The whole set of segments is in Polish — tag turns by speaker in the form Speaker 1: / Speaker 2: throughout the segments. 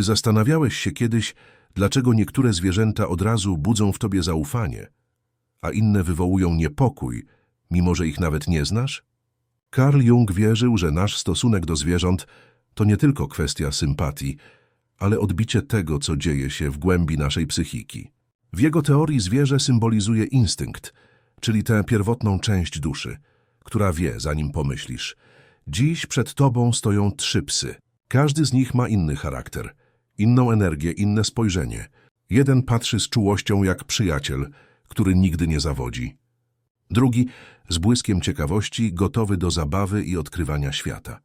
Speaker 1: Czy zastanawiałeś się kiedyś, dlaczego niektóre zwierzęta od razu budzą w tobie zaufanie, a inne wywołują niepokój, mimo że ich nawet nie znasz? Carl Jung wierzył, że nasz stosunek do zwierząt to nie tylko kwestia sympatii, ale odbicie tego, co dzieje się w głębi naszej psychiki. W jego teorii zwierzę symbolizuje instynkt, czyli tę pierwotną część duszy, która wie, zanim pomyślisz. Dziś przed tobą stoją trzy psy. Każdy z nich ma inny charakter, inną energię, inne spojrzenie. Jeden patrzy z czułością jak przyjaciel, który nigdy nie zawodzi. Drugi z błyskiem ciekawości, gotowy do zabawy i odkrywania świata.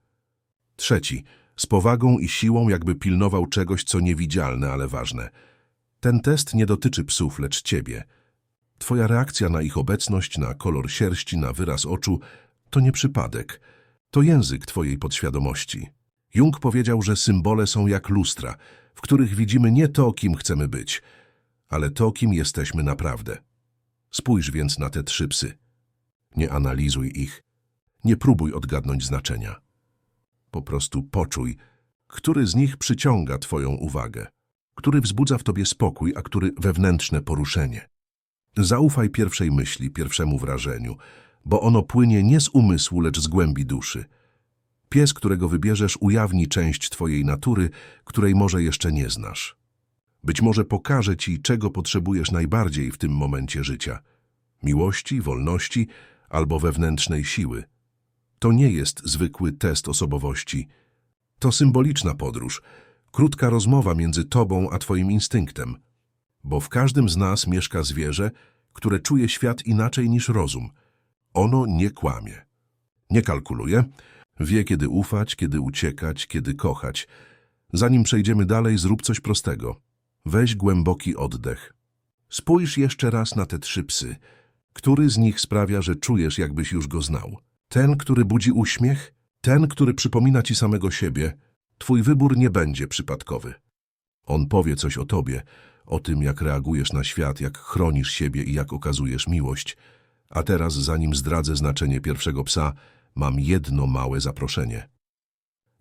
Speaker 1: Trzeci z powagą i siłą, jakby pilnował czegoś, co niewidzialne, ale ważne. Ten test nie dotyczy psów, lecz ciebie. Twoja reakcja na ich obecność, na kolor sierści, na wyraz oczu, to nie przypadek. To język twojej podświadomości. Jung powiedział, że symbole są jak lustra, w których widzimy nie to, kim chcemy być, ale to, kim jesteśmy naprawdę. Spójrz więc na te trzy psy. Nie analizuj ich. Nie próbuj odgadnąć znaczenia. Po prostu poczuj, który z nich przyciąga twoją uwagę, który wzbudza w tobie spokój, a który wewnętrzne poruszenie. Zaufaj pierwszej myśli, pierwszemu wrażeniu, bo ono płynie nie z umysłu, lecz z głębi duszy. Pies, którego wybierzesz, ujawni część twojej natury, której może jeszcze nie znasz. Być może pokaże ci, czego potrzebujesz najbardziej w tym momencie życia. Miłości, wolności albo wewnętrznej siły. To nie jest zwykły test osobowości. To symboliczna podróż, krótka rozmowa między tobą a twoim instynktem. Bo w każdym z nas mieszka zwierzę, które czuje świat inaczej niż rozum. Ono nie kłamie. Nie kalkuluje, wie kiedy ufać, kiedy uciekać, kiedy kochać. Zanim przejdziemy dalej, zrób coś prostego. Weź głęboki oddech. Spójrz jeszcze raz na te trzy psy. Który z nich sprawia, że czujesz, jakbyś już go znał? Ten, który budzi uśmiech? Ten, który przypomina ci samego siebie? Twój wybór nie będzie przypadkowy. On powie coś o tobie, o tym, jak reagujesz na świat, jak chronisz siebie i jak okazujesz miłość. A teraz, zanim zdradzę znaczenie pierwszego psa, mam jedno małe zaproszenie.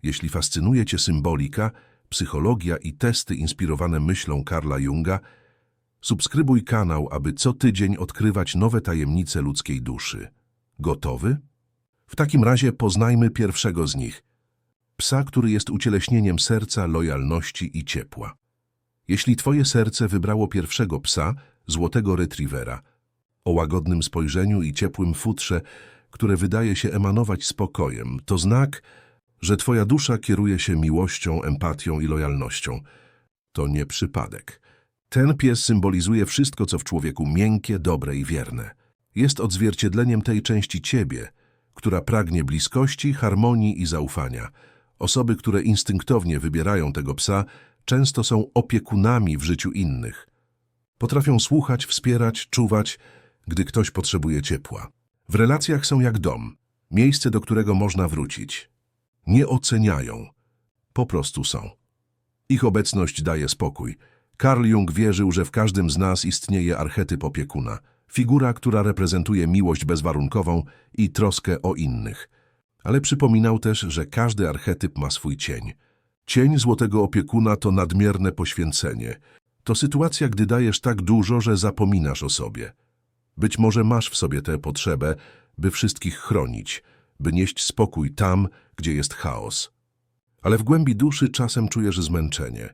Speaker 1: Jeśli fascynuje Cię symbolika, psychologia i testy inspirowane myślą Karla Junga, subskrybuj kanał, aby co tydzień odkrywać nowe tajemnice ludzkiej duszy. Gotowy? W takim razie poznajmy pierwszego z nich. Psa, który jest ucieleśnieniem serca, lojalności i ciepła. Jeśli Twoje serce wybrało pierwszego psa, złotego retrievera, o łagodnym spojrzeniu i ciepłym futrze, które wydaje się emanować spokojem, to znak, że Twoja dusza kieruje się miłością, empatią i lojalnością. To nie przypadek. Ten pies symbolizuje wszystko, co w człowieku miękkie, dobre i wierne. Jest odzwierciedleniem tej części Ciebie, która pragnie bliskości, harmonii i zaufania. Osoby, które instynktownie wybierają tego psa, często są opiekunami w życiu innych. Potrafią słuchać, wspierać, czuwać, gdy ktoś potrzebuje ciepła. W relacjach są jak dom, miejsce, do którego można wrócić. Nie oceniają, po prostu są. Ich obecność daje spokój. Carl Jung wierzył, że w każdym z nas istnieje archetyp opiekuna, figura, która reprezentuje miłość bezwarunkową i troskę o innych. Ale przypominał też, że każdy archetyp ma swój cień. Cień złotego opiekuna to nadmierne poświęcenie. To sytuacja, gdy dajesz tak dużo, że zapominasz o sobie. Być może masz w sobie tę potrzebę, by wszystkich chronić, by nieść spokój tam, gdzie jest chaos. Ale w głębi duszy czasem czujesz zmęczenie.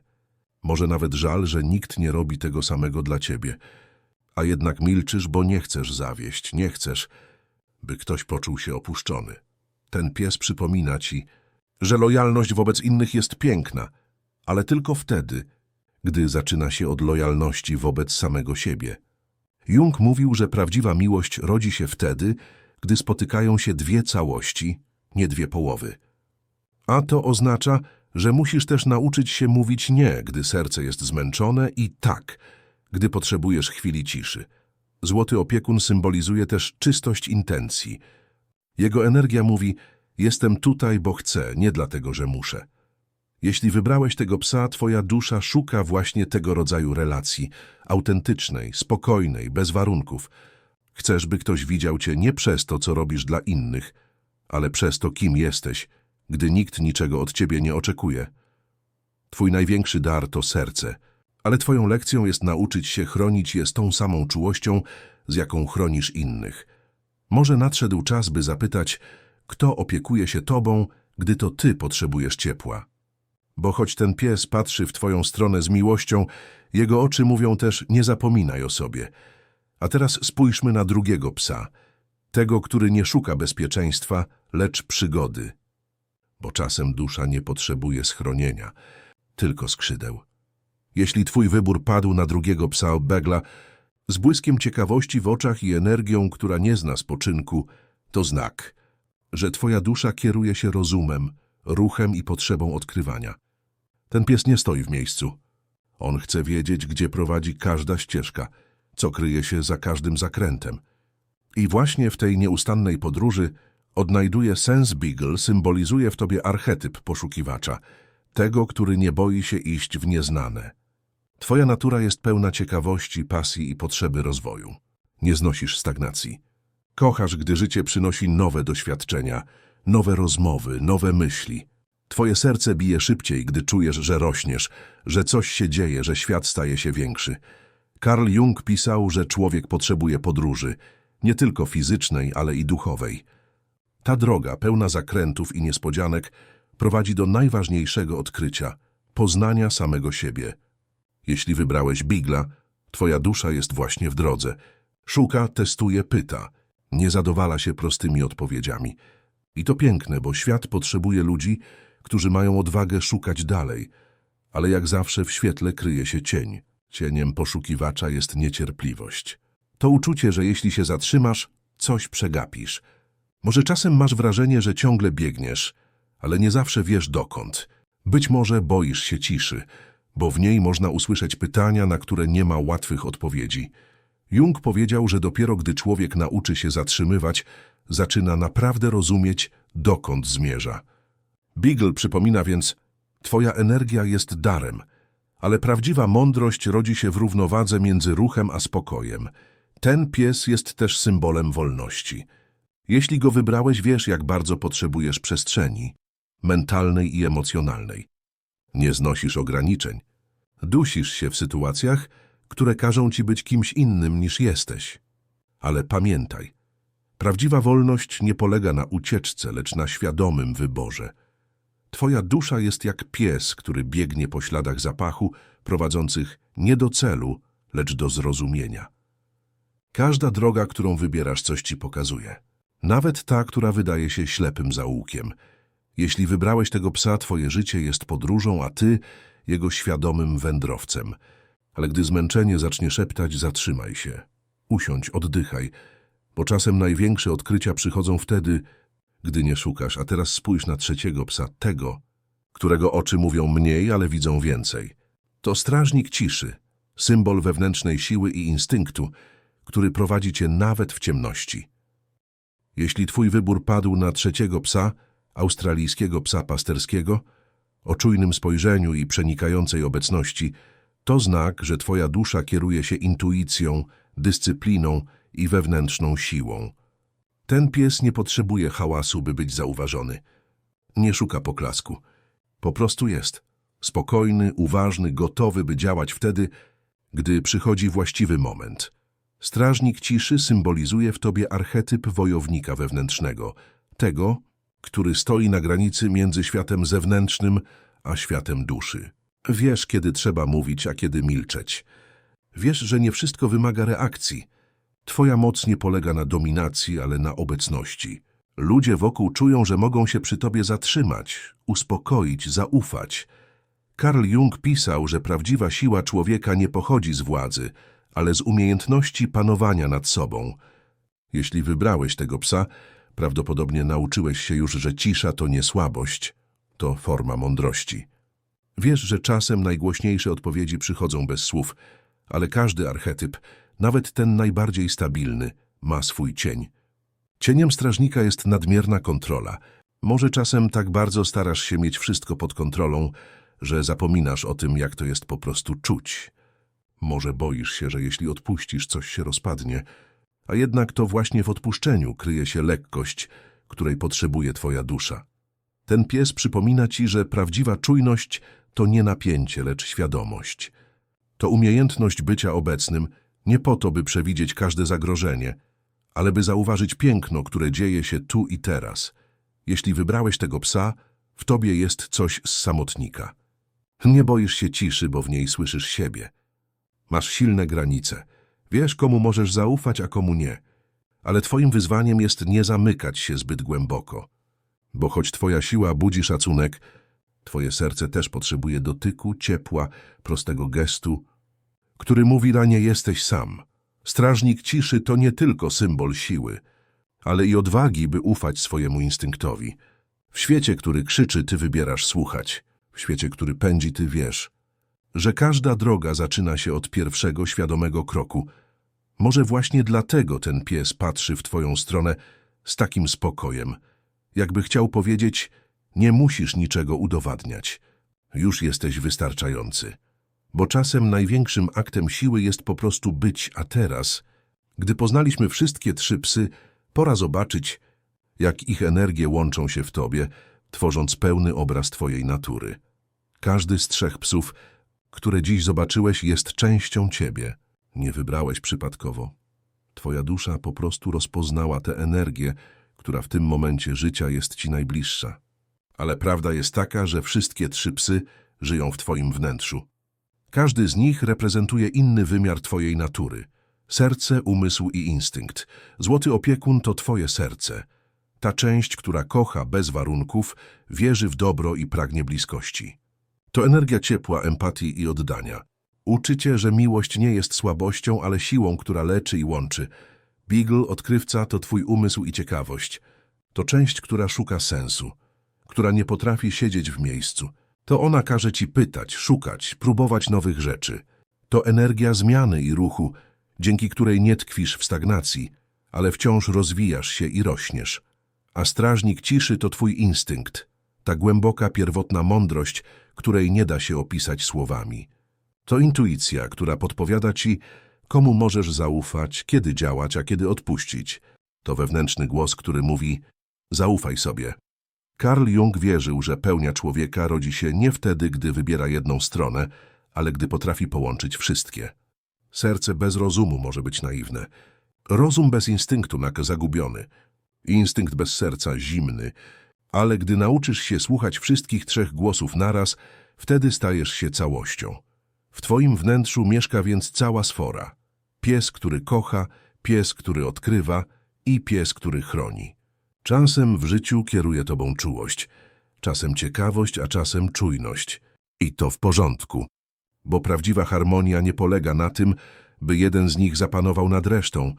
Speaker 1: Może nawet żal, że nikt nie robi tego samego dla ciebie. A jednak milczysz, bo nie chcesz zawieść, nie chcesz, by ktoś poczuł się opuszczony. Ten pies przypomina ci, że lojalność wobec innych jest piękna, ale tylko wtedy, gdy zaczyna się od lojalności wobec samego siebie. Jung mówił, że prawdziwa miłość rodzi się wtedy, gdy spotykają się dwie całości, nie dwie połowy. A to oznacza, że musisz też nauczyć się mówić nie, gdy serce jest zmęczone i tak, gdy potrzebujesz chwili ciszy. Złoty opiekun symbolizuje też czystość intencji. Jego energia mówi, jestem tutaj, bo chcę, nie dlatego, że muszę. Jeśli wybrałeś tego psa, twoja dusza szuka właśnie tego rodzaju relacji, autentycznej, spokojnej, bez warunków. Chcesz, by ktoś widział cię nie przez to, co robisz dla innych, ale przez to, kim jesteś, gdy nikt niczego od ciebie nie oczekuje. Twój największy dar to serce, ale twoją lekcją jest nauczyć się chronić je z tą samą czułością, z jaką chronisz innych. Może nadszedł czas, by zapytać, kto opiekuje się tobą, gdy to ty potrzebujesz ciepła. Bo choć ten pies patrzy w twoją stronę z miłością, jego oczy mówią też nie zapominaj o sobie. A teraz spójrzmy na drugiego psa, tego, który nie szuka bezpieczeństwa, lecz przygody. Bo czasem dusza nie potrzebuje schronienia, tylko skrzydeł. Jeśli twój wybór padł na drugiego psa Begla, z błyskiem ciekawości w oczach i energią, która nie zna spoczynku, to znak, że twoja dusza kieruje się rozumem, ruchem i potrzebą odkrywania. Ten pies nie stoi w miejscu. On chce wiedzieć, gdzie prowadzi każda ścieżka, co kryje się za każdym zakrętem. I właśnie w tej nieustannej podróży odnajduje sens Beagle, symbolizuje w tobie archetyp poszukiwacza, tego, który nie boi się iść w nieznane. Twoja natura jest pełna ciekawości, pasji i potrzeby rozwoju. Nie znosisz stagnacji. Kochasz, gdy życie przynosi nowe doświadczenia, nowe rozmowy, nowe myśli. Twoje serce bije szybciej, gdy czujesz, że rośniesz, że coś się dzieje, że świat staje się większy. Carl Jung pisał, że człowiek potrzebuje podróży, nie tylko fizycznej, ale i duchowej. Ta droga, pełna zakrętów i niespodzianek, prowadzi do najważniejszego odkrycia poznania samego siebie. Jeśli wybrałeś Bigla, twoja dusza jest właśnie w drodze. Szuka, testuje, pyta. Nie zadowala się prostymi odpowiedziami. I to piękne, bo świat potrzebuje ludzi, którzy mają odwagę szukać dalej. Ale jak zawsze w świetle kryje się cień. Cieniem poszukiwacza jest niecierpliwość. To uczucie, że jeśli się zatrzymasz, coś przegapisz. Może czasem masz wrażenie, że ciągle biegniesz, ale nie zawsze wiesz dokąd. Być może boisz się ciszy, bo w niej można usłyszeć pytania, na które nie ma łatwych odpowiedzi. Jung powiedział, że dopiero gdy człowiek nauczy się zatrzymywać, zaczyna naprawdę rozumieć, dokąd zmierza. Beagle przypomina więc, twoja energia jest darem, ale prawdziwa mądrość rodzi się w równowadze między ruchem a spokojem. Ten pies jest też symbolem wolności. Jeśli go wybrałeś, wiesz, jak bardzo potrzebujesz przestrzeni, mentalnej i emocjonalnej. Nie znosisz ograniczeń. Dusisz się w sytuacjach, które każą ci być kimś innym niż jesteś. Ale pamiętaj, prawdziwa wolność nie polega na ucieczce, lecz na świadomym wyborze. Twoja dusza jest jak pies, który biegnie po śladach zapachu, prowadzących nie do celu, lecz do zrozumienia. Każda droga, którą wybierasz, coś ci pokazuje. Nawet ta, która wydaje się ślepym zaułkiem. Jeśli wybrałeś tego psa, twoje życie jest podróżą, a ty jego świadomym wędrowcem. Ale gdy zmęczenie zacznie szeptać, zatrzymaj się. Usiądź, oddychaj, bo czasem największe odkrycia przychodzą wtedy, gdy nie szukasz. A teraz spójrz na trzeciego psa, tego, którego oczy mówią mniej, ale widzą więcej. To strażnik ciszy, symbol wewnętrznej siły i instynktu, który prowadzi cię nawet w ciemności. Jeśli twój wybór padł na trzeciego psa, australijskiego psa pasterskiego, o czujnym spojrzeniu i przenikającej obecności, to znak, że twoja dusza kieruje się intuicją, dyscypliną i wewnętrzną siłą. Ten pies nie potrzebuje hałasu, by być zauważony. Nie szuka poklasku. Po prostu jest. Spokojny, uważny, gotowy, by działać wtedy, gdy przychodzi właściwy moment. Strażnik ciszy symbolizuje w tobie archetyp wojownika wewnętrznego, tego, który stoi na granicy między światem zewnętrznym a światem duszy. Wiesz, kiedy trzeba mówić, a kiedy milczeć. Wiesz, że nie wszystko wymaga reakcji. Twoja moc nie polega na dominacji, ale na obecności. Ludzie wokół czują, że mogą się przy tobie zatrzymać, uspokoić, zaufać. Carl Jung pisał, że prawdziwa siła człowieka nie pochodzi z władzy, ale z umiejętności panowania nad sobą. Jeśli wybrałeś tego psa, prawdopodobnie nauczyłeś się już, że cisza to nie słabość, to forma mądrości. Wiesz, że czasem najgłośniejsze odpowiedzi przychodzą bez słów, ale każdy archetyp, nawet ten najbardziej stabilny, ma swój cień. Cieniem strażnika jest nadmierna kontrola. Może czasem tak bardzo starasz się mieć wszystko pod kontrolą, że zapominasz o tym, jak to jest po prostu czuć. Może boisz się, że jeśli odpuścisz, coś się rozpadnie, a jednak to właśnie w odpuszczeniu kryje się lekkość, której potrzebuje twoja dusza. Ten pies przypomina ci, że prawdziwa czujność to nie napięcie, lecz świadomość. To umiejętność bycia obecnym nie po to, by przewidzieć każde zagrożenie, ale by zauważyć piękno, które dzieje się tu i teraz. Jeśli wybrałeś tego psa, w tobie jest coś z samotnika. Nie boisz się ciszy, bo w niej słyszysz siebie. Masz silne granice. Wiesz, komu możesz zaufać, a komu nie. Ale twoim wyzwaniem jest nie zamykać się zbyt głęboko. Bo choć twoja siła budzi szacunek, twoje serce też potrzebuje dotyku, ciepła, prostego gestu, który mówi, że nie jesteś sam. Strażnik ciszy to nie tylko symbol siły, ale i odwagi, by ufać swojemu instynktowi. W świecie, który krzyczy, ty wybierasz słuchać. W świecie, który pędzi, ty wiesz, że każda droga zaczyna się od pierwszego świadomego kroku. Może właśnie dlatego ten pies patrzy w twoją stronę z takim spokojem, jakby chciał powiedzieć, nie musisz niczego udowadniać. Już jesteś wystarczający. Bo czasem największym aktem siły jest po prostu być, a teraz, gdy poznaliśmy wszystkie trzy psy, pora zobaczyć, jak ich energie łączą się w tobie, tworząc pełny obraz twojej natury. Każdy z trzech psów, które dziś zobaczyłeś, jest częścią ciebie. Nie wybrałeś przypadkowo. Twoja dusza po prostu rozpoznała tę energię, która w tym momencie życia jest ci najbliższa. Ale prawda jest taka, że wszystkie trzy psy żyją w twoim wnętrzu. Każdy z nich reprezentuje inny wymiar twojej natury. Serce, umysł i instynkt. Złoty opiekun to twoje serce. Ta część, która kocha bez warunków, wierzy w dobro i pragnie bliskości. To energia ciepła, empatii i oddania. Uczy cię, że miłość nie jest słabością, ale siłą, która leczy i łączy. Beagle, odkrywca, to twój umysł i ciekawość. To część, która szuka sensu, która nie potrafi siedzieć w miejscu. To ona każe ci pytać, szukać, próbować nowych rzeczy. To energia zmiany i ruchu, dzięki której nie tkwisz w stagnacji, ale wciąż rozwijasz się i rośniesz. A strażnik ciszy to twój instynkt, ta głęboka, pierwotna mądrość, której nie da się opisać słowami. To intuicja, która podpowiada ci, komu możesz zaufać, kiedy działać, a kiedy odpuścić. To wewnętrzny głos, który mówi, zaufaj sobie. Carl Jung wierzył, że pełnia człowieka rodzi się nie wtedy, gdy wybiera jedną stronę, ale gdy potrafi połączyć wszystkie. Serce bez rozumu może być naiwne. Rozum bez instynktu nak zagubiony. Instynkt bez serca zimny. Ale gdy nauczysz się słuchać wszystkich trzech głosów naraz, wtedy stajesz się całością. W twoim wnętrzu mieszka więc cała sfora. Pies, który kocha, pies, który odkrywa i pies, który chroni. Czasem w życiu kieruje tobą czułość, czasem ciekawość, a czasem czujność. I to w porządku. Bo prawdziwa harmonia nie polega na tym, by jeden z nich zapanował nad resztą,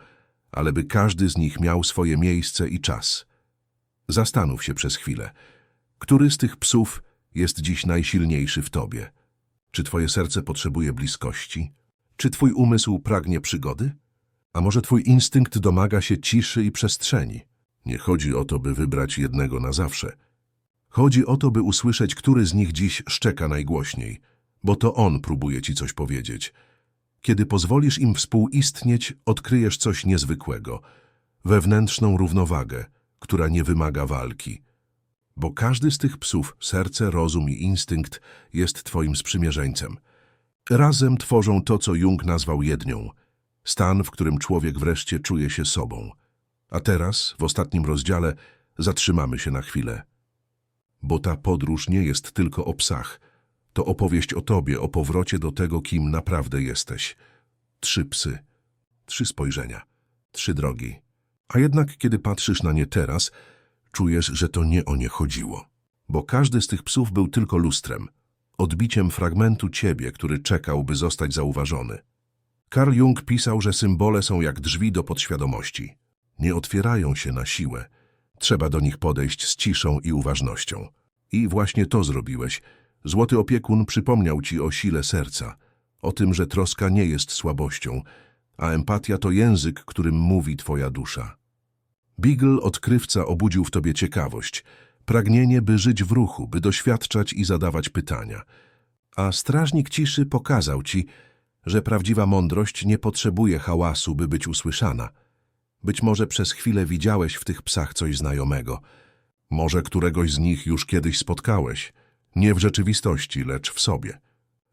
Speaker 1: ale by każdy z nich miał swoje miejsce i czas. Zastanów się przez chwilę, który z tych psów jest dziś najsilniejszy w tobie? Czy twoje serce potrzebuje bliskości? Czy twój umysł pragnie przygody? A może twój instynkt domaga się ciszy i przestrzeni? Nie chodzi o to, by wybrać jednego na zawsze. Chodzi o to, by usłyszeć, który z nich dziś szczeka najgłośniej, bo to on próbuje ci coś powiedzieć. Kiedy pozwolisz im współistnieć, odkryjesz coś niezwykłego, wewnętrzną równowagę, która nie wymaga walki. Bo każdy z tych psów, serce, rozum i instynkt, jest twoim sprzymierzeńcem. Razem tworzą to, co Jung nazwał jednią, stan, w którym człowiek wreszcie czuje się sobą. A teraz, w ostatnim rozdziale, zatrzymamy się na chwilę. Bo ta podróż nie jest tylko o psach. To opowieść o tobie, o powrocie do tego, kim naprawdę jesteś. Trzy psy, trzy spojrzenia, trzy drogi. A jednak, kiedy patrzysz na nie teraz, czujesz, że to nie o nie chodziło. Bo każdy z tych psów był tylko lustrem, odbiciem fragmentu ciebie, który czekał, by zostać zauważony. Carl Jung pisał, że symbole są jak drzwi do podświadomości. Nie otwierają się na siłę. Trzeba do nich podejść z ciszą i uważnością. I właśnie to zrobiłeś. Złoty opiekun przypomniał ci o sile serca, o tym, że troska nie jest słabością, a empatia to język, którym mówi twoja dusza. Beagle, odkrywca, obudził w tobie ciekawość, pragnienie, by żyć w ruchu, by doświadczać i zadawać pytania. A strażnik ciszy pokazał ci, że prawdziwa mądrość nie potrzebuje hałasu, by być usłyszana. Być może przez chwilę widziałeś w tych psach coś znajomego. Może któregoś z nich już kiedyś spotkałeś. Nie w rzeczywistości, lecz w sobie.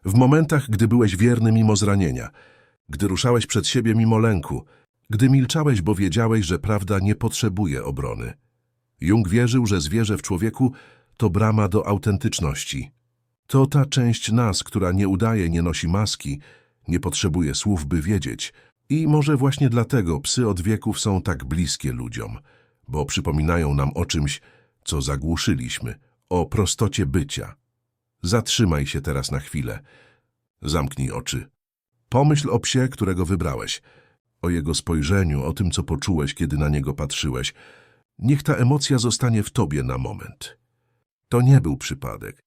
Speaker 1: W momentach, gdy byłeś wierny mimo zranienia, gdy ruszałeś przed siebie mimo lęku, gdy milczałeś, bo wiedziałeś, że prawda nie potrzebuje obrony. Jung wierzył, że zwierzę w człowieku to brama do autentyczności. To ta część nas, która nie udaje, nie nosi maski, nie potrzebuje słów, by wiedzieć. I może właśnie dlatego psy od wieków są tak bliskie ludziom, bo przypominają nam o czymś, co zagłuszyliśmy, o prostocie bycia. Zatrzymaj się teraz na chwilę. Zamknij oczy. Pomyśl o psie, którego wybrałeś, o jego spojrzeniu, o tym, co poczułeś, kiedy na niego patrzyłeś. Niech ta emocja zostanie w tobie na moment. To nie był przypadek.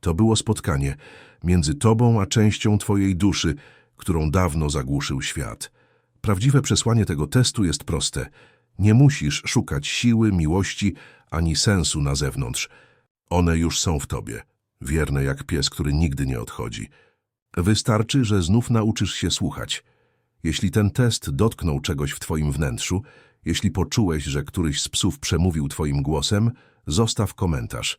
Speaker 1: To było spotkanie między tobą a częścią twojej duszy, którą dawno zagłuszył świat. Prawdziwe przesłanie tego testu jest proste. Nie musisz szukać siły, miłości ani sensu na zewnątrz. One już są w tobie, wierne jak pies, który nigdy nie odchodzi. Wystarczy, że znów nauczysz się słuchać. Jeśli ten test dotknął czegoś w twoim wnętrzu, jeśli poczułeś, że któryś z psów przemówił twoim głosem, zostaw komentarz.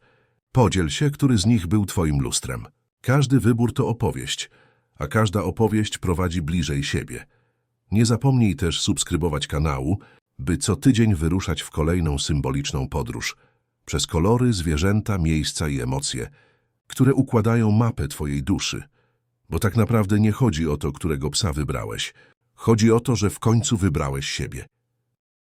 Speaker 1: Podziel się, który z nich był twoim lustrem. Każdy wybór to opowieść, a każda opowieść prowadzi bliżej siebie. Nie zapomnij też subskrybować kanału, by co tydzień wyruszać w kolejną symboliczną podróż przez kolory, zwierzęta, miejsca i emocje, które układają mapę twojej duszy. Bo tak naprawdę nie chodzi o to, którego psa wybrałeś. Chodzi o to, że w końcu wybrałeś siebie.